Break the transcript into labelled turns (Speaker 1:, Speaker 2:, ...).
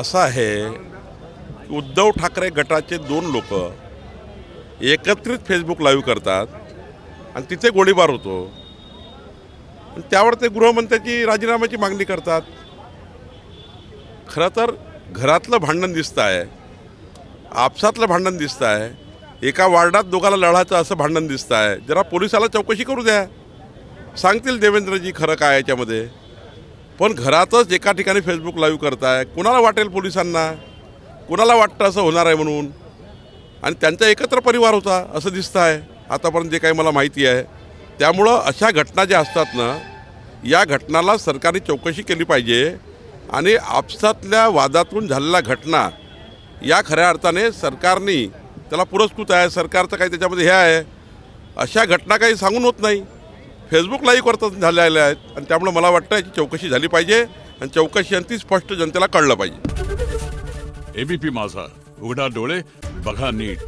Speaker 1: असं आहे उद्धव ठाकरे गटाचे दोन लोक एकत्रित फेसबुक लाईव्ह करतात आणि तिथे गोळीबार होतो. त्यावर ते गृहमंत्र्याची राजीनाम्याची मागणी करतात. खरं तर घरातलं भांडण दिसतं आहे आपसातलं भांडण दिसतं आहे एका वार्डात दोघाला लढायचं असं भांडण दिसतं आहे जरा पोलिसाला चौकशी करू द्या. सांगतील देवेंद्रजी खरं काय याच्यामध्ये. पण घरातच एका ठिकाणी फेसबुक लाईव्ह करताय. कुणाला वाटेल पोलिसांना? कुणाला वाटतं असं होणार आहे म्हणून? आणि त्यांचा एकत्र परिवार होता असं दिसतं आहे आतापर्यंत जे काही मला माहिती आहे. त्यामुळं अशा घटना ज्या असतात ना या घटनाला सरकारने चौकशी केली पाहिजे. आणि आपसातल्या वादातून झालेल्या घटना या खऱ्या अर्थाने सरकारने त्याला पुरस्कृत आहे. सरकारचं काही त्याच्यामध्ये हे आहे. अशा घटना काही सांगून होत नाही. फेसबुकलाही करतात झालेल्या आहेत आणि त्यामुळे मला वाटतं याची चौकशी झाली पाहिजे आणि चौकशी आणि ती स्पष्ट जनतेला कळलं पाहिजे.
Speaker 2: एबीपी माझा. उघडा डोळे बघा नीट.